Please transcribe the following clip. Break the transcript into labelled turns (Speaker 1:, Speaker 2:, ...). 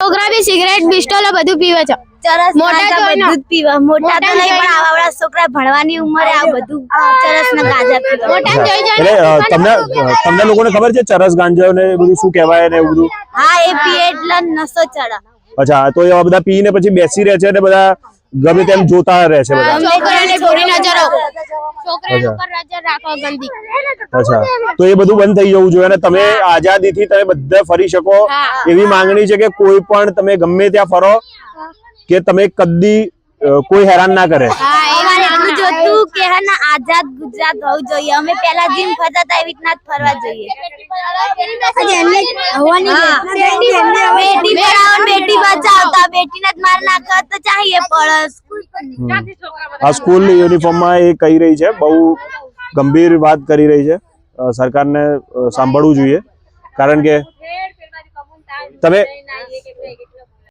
Speaker 1: છોકરા બી સિગરેટ બિસ્ટોલો બધું પીવે છે.
Speaker 2: ચરસ
Speaker 1: મોટા
Speaker 2: ગાંજા
Speaker 1: તો
Speaker 2: બધું પીવા. મોટા તો નહીં પણ આવાવડા છોકરા ભણવાની ઉંમરે આ બધું ચરસ ને ગાંજા પીવા.
Speaker 1: મોટા જોઈ
Speaker 3: એટલે તમને તમને લોકોને ખબર છે ચરસ ગાંજા ને બધું શું કહેવાય ને બધું?
Speaker 2: હા એ પીએ એટલે નસો ચડે
Speaker 3: અચ્છા તો એ બધા પીને પછી બેસી રહે છે ને બધા ગમે તેમ જોતા રહે છે બધા.
Speaker 1: છોકરાને થોડી નજર ઉપર નજર રાખો ગંદી.
Speaker 3: અચ્છા. તો એ બધું બંધ થઈ જવું જોઈએ અને તમે આઝાદીથી તમે બધે ફરી શકો. એવી માંગણી છે કે કોઈ પણ તમે ગમે ત્યાં ફરો કે તમે કદી કોઈ હેરાન ના કરે.
Speaker 1: હા એ
Speaker 2: જોતું કે હે આઝાદ ગુજરાત હોવું જોઈએ. અમે પેલા જીમ ફરતા હતા એવી રીતના ફરવા જોઈએ. બેટી પઢાઓ ને બેટી બચાવો બેટીને જ માર નાખવા તો ચાહીએ પડસ
Speaker 3: આ સ્કૂલ યુનિફોર્મમાં એ કહી રહી છે બહુ ગંભીર વાત કરી રહી છે. સરકારને સાંભળવું જોઈએ. કારણ કે તમે